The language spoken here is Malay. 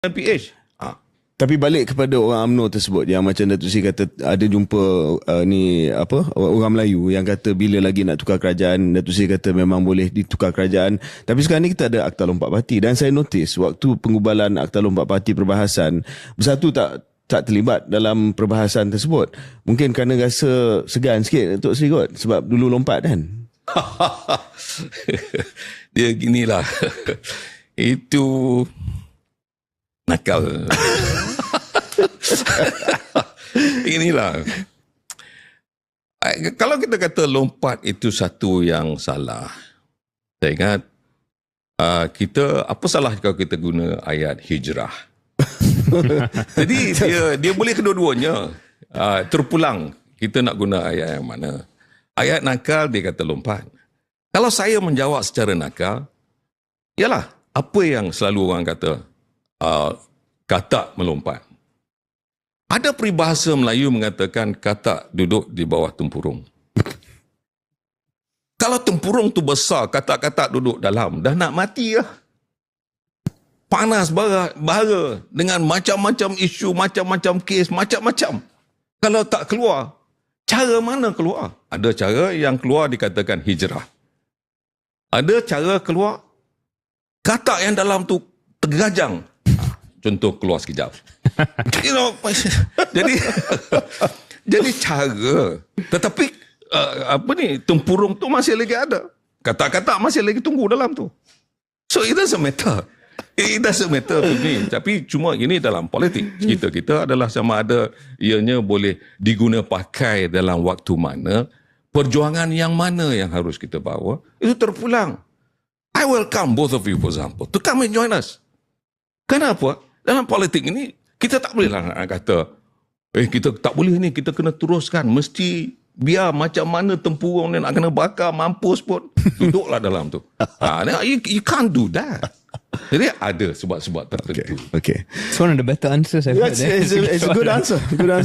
dan PH. Ha. Tapi balik kepada orang UMNO tersebut yang macam Datuk Seri kata ada jumpa uh, ni apa orang Melayu yang kata bila lagi nak tukar kerajaan Datuk Seri kata memang boleh ditukar kerajaan tapi sekarang ni kita ada Akta Lompat Parti dan saya notice waktu pengubalan Akta Lompat Parti perbahasan bersatu tak tak terlibat dalam perbahasan tersebut. Mungkin kerana rasa segan sikit Datuk Seri kot sebab dulu lompat kan. Dia ginilah. Itu nakal. Inilah. Kalau kita kata lompat itu satu yang salah. Saya ingat uh, kita apa salah kalau kita guna ayat hijrah. Jadi dia dia boleh kedua-duanya. Uh, terpulang kita nak guna ayat yang mana. Ayat nakal dia kata lompat. Kalau saya menjawab secara nakal, ialah apa yang selalu orang kata uh, kata melompat. Ada peribahasa Melayu mengatakan kata duduk di bawah tempurung. Kalau tempurung tu besar, kata-kata duduk dalam, dah nak mati lah. Panas bara, bara dengan macam-macam isu, macam-macam kes, macam-macam. Kalau tak keluar, cara mana keluar? Ada cara yang keluar dikatakan hijrah. Ada cara keluar, kata yang dalam tu tergajang. Contoh keluar sekejap. you know, jadi jadi cara. Tetapi uh, apa ni tempurung tu masih lagi ada. Kata-kata masih lagi tunggu dalam tu. So it doesn't matter. It doesn't matter to me. Tapi cuma ini dalam politik. Kita kita adalah sama ada ianya boleh diguna pakai dalam waktu mana. Perjuangan yang mana yang harus kita bawa. Itu terpulang. I welcome both of you for example. To come and join us. Kenapa? Dalam politik ini, kita tak boleh lah nak kata, eh kita tak boleh ni, kita kena teruskan. Mesti biar macam mana tempurung ni nak kena bakar, mampus pun. Duduklah dalam tu. Ha, you, you can't do that. Jadi ada sebab-sebab tertentu. Okay. It's one of the better answers I've heard. It's, eh. it's, a, it's a good answer. Good answer.